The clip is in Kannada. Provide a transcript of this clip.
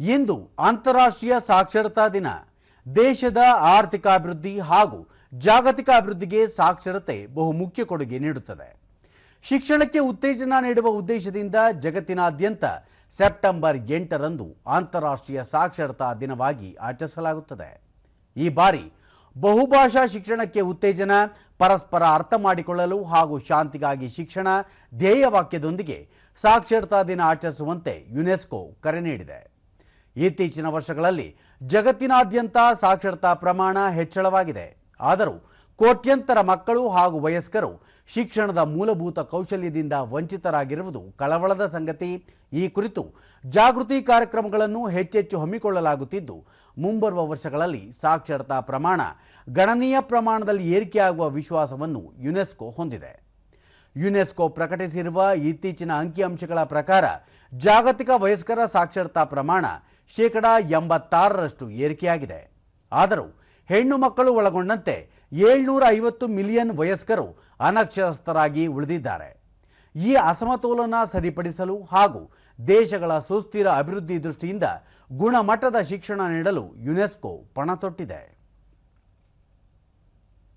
ಇಂದು ಅಂತಾರಾಷ್ಟ್ರೀಯ ಸಾಕ್ಷರತಾ ದಿನ. ದೇಶದ ಆರ್ಥಿಕ ಅಭಿವೃದ್ಧಿ ಹಾಗೂ ಜಾಗತಿಕ ಅಭಿವೃದ್ಧಿಗೆ ಸಾಕ್ಷರತೆ ಬಹು ಮುಖ್ಯ ಕೊಡುಗೆ ನೀಡುತ್ತದೆ. ಶಿಕ್ಷಣಕ್ಕೆ ಉತ್ತೇಜನ ನೀಡುವ ಉದ್ದೇಶದಿಂದ ಜಗತ್ತಿನಾದ್ಯಂತ ಸೆಪ್ಟೆಂಬರ್ ಎಂಟರಂದು ಅಂತಾರಾಷ್ಟ್ರೀಯ ಸಾಕ್ಷರತಾ ದಿನವಾಗಿ ಆಚರಿಸಲಾಗುತ್ತದೆ. ಈ ಬಾರಿ ಬಹುಭಾಷಾ ಶಿಕ್ಷಣಕ್ಕೆ ಉತ್ತೇಜನ, ಪರಸ್ಪರ ಅರ್ಥ ಮಾಡಿಕೊಳ್ಳಲು ಹಾಗೂ ಶಾಂತಿಗಾಗಿ ಶಿಕ್ಷಣ ಧ್ಯೇಯವಾಕ್ಯದೊಂದಿಗೆ ಸಾಕ್ಷರತಾ ದಿನ ಆಚರಿಸುವಂತೆ ಯುನೆಸ್ಕೋ ಕರೆ ನೀಡಿದೆ. ಇತ್ತೀಚಿನ ವರ್ಷಗಳಲ್ಲಿ ಜಗತ್ತಿನಾದ್ಯಂತ ಸಾಕ್ಷರತಾ ಪ್ರಮಾಣ ಹೆಚ್ಚಳವಾಗಿದೆ. ಆದರೂ ಕೋಟ್ಯಂತರ ಮಕ್ಕಳು ಹಾಗೂ ವಯಸ್ಕರು ಶಿಕ್ಷಣದ ಮೂಲಭೂತ ಕೌಶಲ್ಯದಿಂದ ವಂಚಿತರಾಗಿರುವುದು ಕಳವಳದ ಸಂಗತಿ. ಈ ಕುರಿತು ಜಾಗೃತಿ ಕಾರ್ಯಕ್ರಮಗಳನ್ನು ಹೆಚ್ಚೆಚ್ಚು ಹಮ್ಮಿಕೊಳ್ಳಲಾಗುತ್ತಿದ್ದು, ಮುಂಬರುವ ವರ್ಷಗಳಲ್ಲಿ ಸಾಕ್ಷರತಾ ಪ್ರಮಾಣ ಗಣನೀಯ ಪ್ರಮಾಣದಲ್ಲಿ ಏರಿಕೆಯಾಗುವ ವಿಶ್ವಾಸವನ್ನು ಯುನೆಸ್ಕೋ ಹೊಂದಿದೆ. ಯುನೆಸ್ಕೋ ಪ್ರಕಟಿಸಿರುವ ಇತ್ತೀಚಿನ ಅಂಕಿಅಂಶಗಳ ಪ್ರಕಾರ ಜಾಗತಿಕ ವಯಸ್ಕರ ಸಾಕ್ಷರತಾ ಪ್ರಮಾಣ ಶೇಕಡ ಎಂಬತ್ತಾರರಷ್ಟು ಏರಿಕೆಯಾಗಿದೆ. ಆದರೂ ಹೆಣ್ಣು ಮಕ್ಕಳು ಒಳಗೊಂಡಂತೆ ಏಳ್ನೂರ ಐವತ್ತು ಮಿಲಿಯನ್ ವಯಸ್ಕರು ಅನಕ್ಷರಸ್ಥರಾಗಿ ಉಳಿದಿದ್ದಾರೆ. ಈ ಅಸಮತೋಲನ ಸರಿಪಡಿಸಲು ಹಾಗೂ ದೇಶಗಳ ಸುಸ್ಥಿರ ಅಭಿವೃದ್ಧಿ ದೃಷ್ಟಿಯಿಂದ ಗುಣಮಟ್ಟದ ಶಿಕ್ಷಣ ನೀಡಲು ಯುನೆಸ್ಕೋ ಪಣ ತೊಟ್ಟಿದೆ.